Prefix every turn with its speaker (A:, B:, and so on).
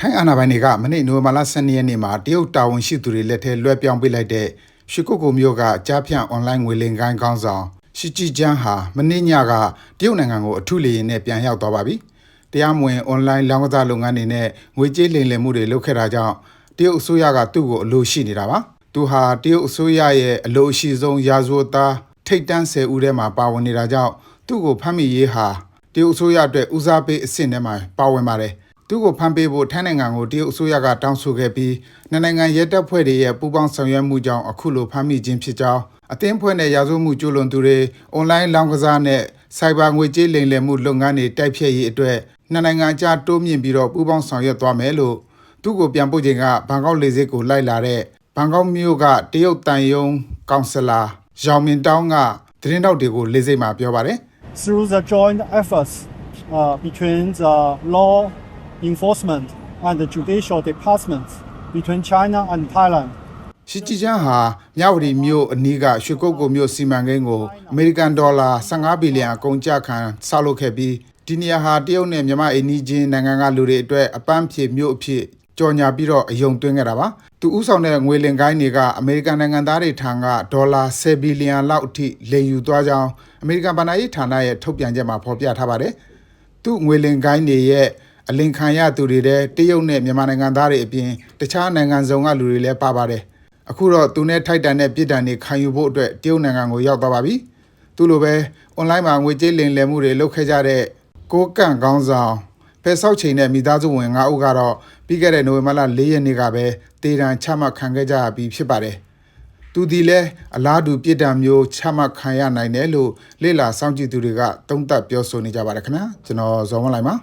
A: ထိုင်းအာဏာပိုင်တွေကမနေ့နိုဝင်ဘာလ12ရက်နေ့မှာတရုတ်တာဝန်ရှိသူတွေလက်ထဲလွှဲပြောင်းပေးလိုက်တဲ့ရွှေကုတ်ကုမျိုးကကြားဖြန့်အွန်လိုင်းငွေလင်ကိုင်းကောင်းဆောင်ရှီကြည်ကျန်းဟာမနေ့ညကတရုတ်နိုင်ငံကိုအထူးလေယာဉ်နဲ့ပြန်ရောက်သွားပါပြီ။တရားမဝင်အွန်လိုင်းလောင်းကစားလုပ်ငန်းတွေနဲ့ငွေကြေးလိမ်လည်မှုတွေလုပ်ခဲ့တာကြောင့်တရုတ်အစိုးရကသူ့ကိုအလိုရှိနေတာပါ။သူဟာတရုတ်အစိုးရရဲ့အလိုအရှိဆုံးရာဇဝတ်သားထိတ်တန်း10ဦးထဲမှာပါဝင်နေတာကြောင့်သူ့ကိုဖမ်းမိရေးဟာတရုတ်အစိုးရအတွက်ဦးစားပေးအဆင့်ထဲမှာပါဝင်ပါတယ်။ သူ့ကိုဖမ်းပေးဖို့ထိုင်းနိုင်ငံကိုတရုတ်အစိုးရကတောင်းဆိုခဲ့ပြီးနှစ်နိုင်ငံရဲတပ်ဖွဲ့တွေရဲ့ပူးပေါင်းဆောင်ရွက်မှုကြောင့်အခုလိုဖမ်းမိခြင်းဖြစ်ကြောင်းအသင်းဖွဲ့နဲ့ရာဇဝတ်မှုကျူးလွန်သူတွေအွန်လိုင်းလောင်းကစားနဲ့စိုက်ဘာငွေကြေးလိမ်လည်မှုလုပ်ငန်းတွေတိုက်ဖျက်ရေးအတွက်နှစ်နိုင်ငံအကြားတိုးမြင့်ပြီးတော့ပူးပေါင်းဆောင်ရွက်သွားမယ်လို့သူ့ကိုပြန်ပို့ချိန်ကဘန်ကောက်လေဆိပ်ကိုလိုက်လာတဲ့ဘန်ကောက်မြို့ကတရုတ်တန်ယုံကောင်ဆလာရောင်မင်တောင်းကသတင်းတောက်တွေကိုလေဆိပ်မှာပြောပါတယ်
B: through the joint efforts uh, between the law enforcement and the judicial departments between China and Thailand.
A: ရှီကြည်ချန်းဟာမြဝတီမြို့အနီးကရွှေကုတ်ကုတ်မြို့စီမံကိန်းကိုအမေရိကန်ဒေါ်လာ15ဘီလီယံအကုန်ကျခံဆောက်လုပ်ခဲ့ပြီးဒီနေရာဟာတရုတ်နဲ့မြန်မာအိန္ဒိချင်းနိုင်ငံကလူတွေအတွက်အပန်းဖြေမြို့အဖြစ်ကြော်ညာပြီးတော့အယုံသွင်းခဲ့တာပါသူဥဆောင်တဲ့ငွေလင်ကိုင်းတွေကအမေရိကန်နိုင်ငံသားတွေထံကဒေါ်လာ10ဘီလီယံလောက်အထိလိမ်ယူသွားကြောင်းအမေရိကန်ဗဏ္ဍာရေးဌာနရဲ့ထုတ်ပြန်ချက်မှာဖော်ပြထားပါတယ်သူ့ငွေလင်ကိုင်းတွေရဲ့ အလင်ခံရသူတွေတဲ့တရုတ်နဲ့မြန်မာနိုင်ငံသားတွေအပြင်တခြားနိုင်ငံစုံကလူတွေလည်းပါပါတယ်အခုတော့သူနဲ့ထိုက်တန်တဲ့ပြည်တံတွေခံယူဖို့အတွက်တရုတ်နိုင်ငံကိုရောက်သွားပါပြီ။သူလိုပဲအွန်လိုင်းမှာငွေကြေးလိမ်လည်မှုတွေလုပ်ခဲ့ကြတဲ့ကိုကန့်ကောင်းဆောင်ဖယ်ဆောက်ချိန်နဲ့မိသားစုဝင်9ဦးကတော့ပြီးခဲ့တဲ့နိုဝင်ဘာလ4ရက်နေ့ကပဲတေတံချမှတ်ခံခဲ့ကြရပြီးဖြစ်ပါတယ်။သူဒီလဲအလားတူပြည်တံမျိုးချမှတ်ခံရနိုင်တယ်လို့လေ့လာစောင့်ကြည့်သူတွေကသုံးသပ်ပြောဆိုနေကြပါတယ်ခင်ဗျာကျွန်တော်ဇော်မလိုက်ပါ